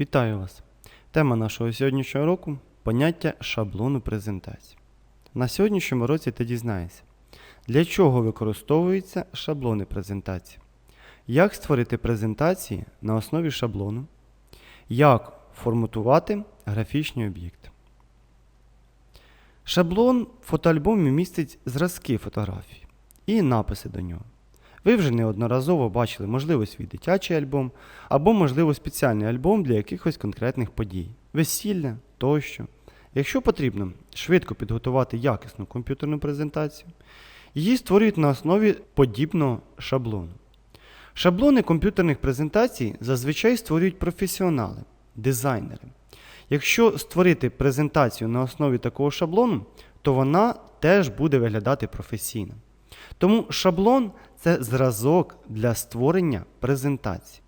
Вітаю вас! Тема нашого сьогоднішнього року поняття шаблону презентації. На сьогоднішньому році ти дізнаєшся, для чого використовуються шаблони презентації, як створити презентації на основі шаблону, як форматувати графічні об'єкти. Шаблон в фотоальбомі містить зразки фотографій і написи до нього. Ви вже неодноразово бачили, можливо, свій дитячий альбом або, можливо, спеціальний альбом для якихось конкретних подій, весілля тощо. Якщо потрібно швидко підготувати якісну комп'ютерну презентацію, її створюють на основі подібного шаблону. Шаблони комп'ютерних презентацій зазвичай створюють професіонали, дизайнери. Якщо створити презентацію на основі такого шаблону, то вона теж буде виглядати професійно. Тому шаблон це зразок для створення презентації.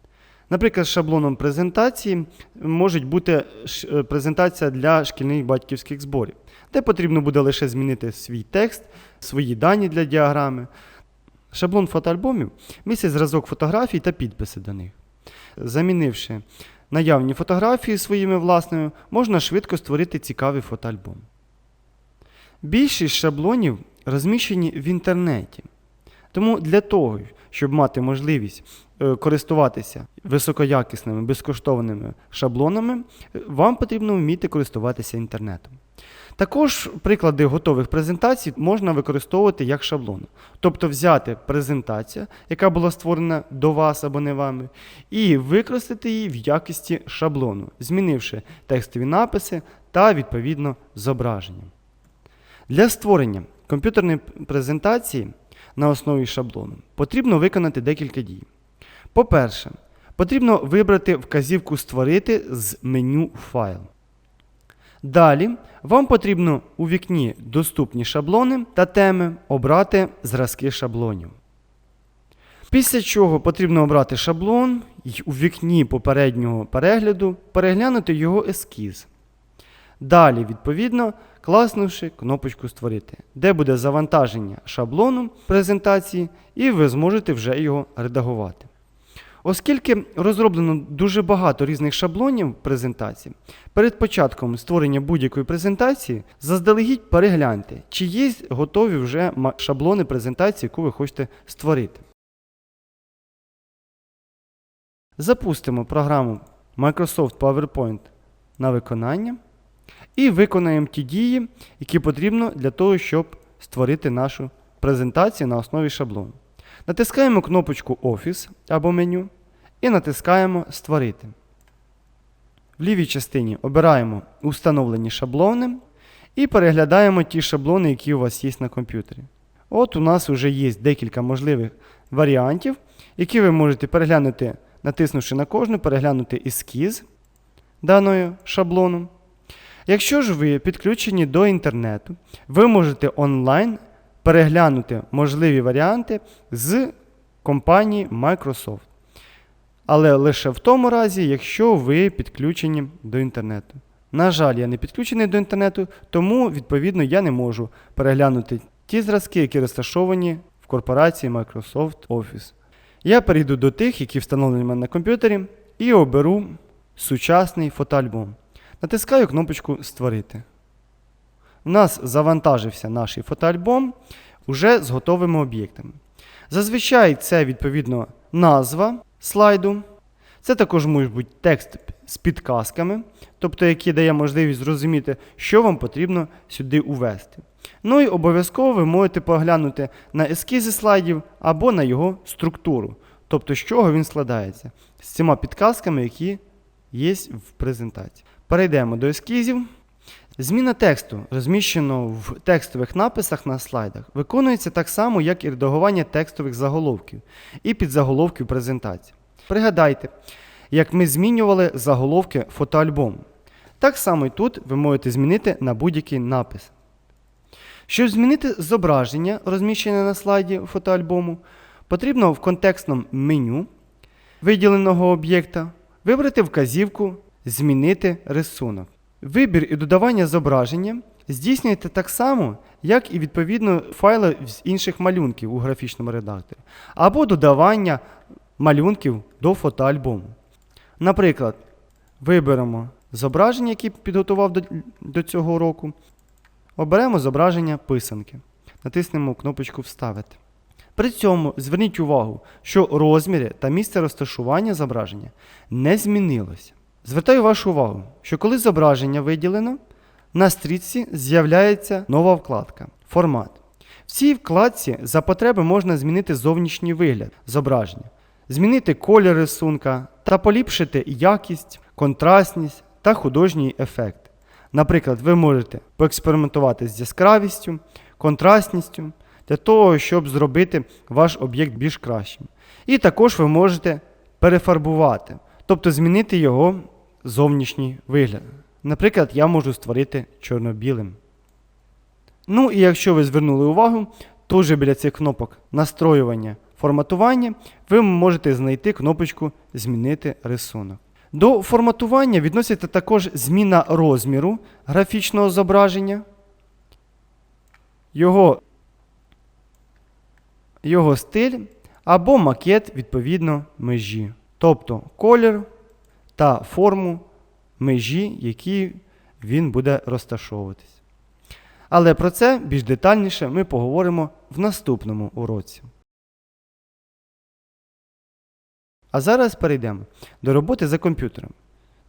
Наприклад, шаблоном презентації може бути е, презентація для шкільних батьківських зборів, де потрібно буде лише змінити свій текст, свої дані для діаграми. Шаблон фотоальбомів містить зразок фотографій та підписи до них. Замінивши наявні фотографії своїми власними, можна швидко створити цікавий фотоальбом. Більшість шаблонів розміщені в інтернеті. Тому для того, щоб мати можливість е, користуватися високоякісними безкоштовними шаблонами, е, вам потрібно вміти користуватися інтернетом. Також приклади готових презентацій можна використовувати як шаблон. Тобто взяти презентацію, яка була створена до вас або не вами, і використати її в якості шаблону, змінивши текстові написи та відповідно зображення. Для створення комп'ютерної презентації на основі шаблону потрібно виконати декілька дій. По-перше, потрібно вибрати вказівку Створити з меню Файл. Далі вам потрібно у вікні Доступні шаблони та теми обрати зразки шаблонів. Після чого потрібно обрати шаблон і у вікні попереднього перегляду переглянути його ескіз. Далі, відповідно, класнувши кнопочку Створити, де буде завантаження шаблону презентації, і ви зможете вже його редагувати. Оскільки розроблено дуже багато різних шаблонів презентації, перед початком створення будь-якої презентації заздалегідь перегляньте, чи є готові вже шаблони презентації, яку ви хочете створити. Запустимо програму Microsoft PowerPoint на виконання і виконаємо ті дії, які потрібно для того, щоб створити нашу презентацію на основі шаблону. Натискаємо кнопочку Office або меню і натискаємо Створити. В лівій частині обираємо Установлені шаблони і переглядаємо ті шаблони, які у вас є на комп'ютері. От у нас вже є декілька можливих варіантів, які ви можете переглянути, натиснувши на кожну, переглянути ескіз даного шаблону. Якщо ж ви підключені до інтернету, ви можете онлайн переглянути можливі варіанти з компанії Microsoft. Але лише в тому разі, якщо ви підключені до інтернету. На жаль, я не підключений до інтернету, тому, відповідно, я не можу переглянути ті зразки, які розташовані в корпорації Microsoft Office. Я перейду до тих, які встановлені в мене на комп'ютері, і оберу сучасний фотоальбом. Натискаю кнопочку Створити. У нас завантажився наш фотоальбом уже з готовими об'єктами. Зазвичай це відповідно назва слайду. Це також може бути текст з підказками, тобто який дає можливість зрозуміти, що вам потрібно сюди увести. Ну і обов'язково ви можете поглянути на ескізи слайдів або на його структуру, тобто з чого він складається, з цими підказками, які є в презентації. Перейдемо до ескізів. Зміна тексту, розміщеного в текстових написах на слайдах, виконується так само, як і редагування текстових заголовків і підзаголовків презентації. Пригадайте, як ми змінювали заголовки фотоальбому. Так само і тут ви можете змінити на будь-який напис. Щоб змінити зображення, розміщене на слайді фотоальбому, потрібно в контекстному меню виділеного об'єкта вибрати вказівку Змінити рисунок. Вибір і додавання зображення здійснюєте так само, як і відповідно файли з інших малюнків у графічному редакторі, або додавання малюнків до фотоальбому. Наприклад, Виберемо зображення, які підготував до, до цього уроку. Оберемо зображення писанки. Натиснемо кнопочку Вставити. При цьому зверніть увагу, що розміри та місце розташування зображення не змінилося. Звертаю вашу увагу, що коли зображення виділено, на стрічці з'являється нова вкладка Формат. В цій вкладці за потреби можна змінити зовнішній вигляд зображення, змінити колір рисунка та поліпшити якість, контрастність та художній ефект. Наприклад, ви можете поекспериментувати з яскравістю, контрастністю для того, щоб зробити ваш об'єкт більш кращим. І також ви можете перефарбувати, тобто змінити його зовнішній вигляд. Наприклад, я можу створити чорно-білим. Ну і якщо ви звернули увагу, вже біля цих кнопок настроювання, форматування, ви можете знайти кнопочку Змінити рисунок. До форматування відноситься також зміна розміру графічного зображення, його, його стиль або макет відповідно межі, тобто колір та форму межі, які він буде розташовуватись. Але про це більш детальніше ми поговоримо в наступному уроці. А зараз перейдемо до роботи за комп'ютером.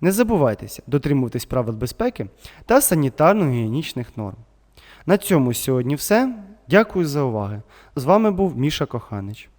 Не забувайтеся дотримуватись правил безпеки та санітарно-гігієнічних норм. На цьому сьогодні все. Дякую за увагу. З вами був Міша Коханич.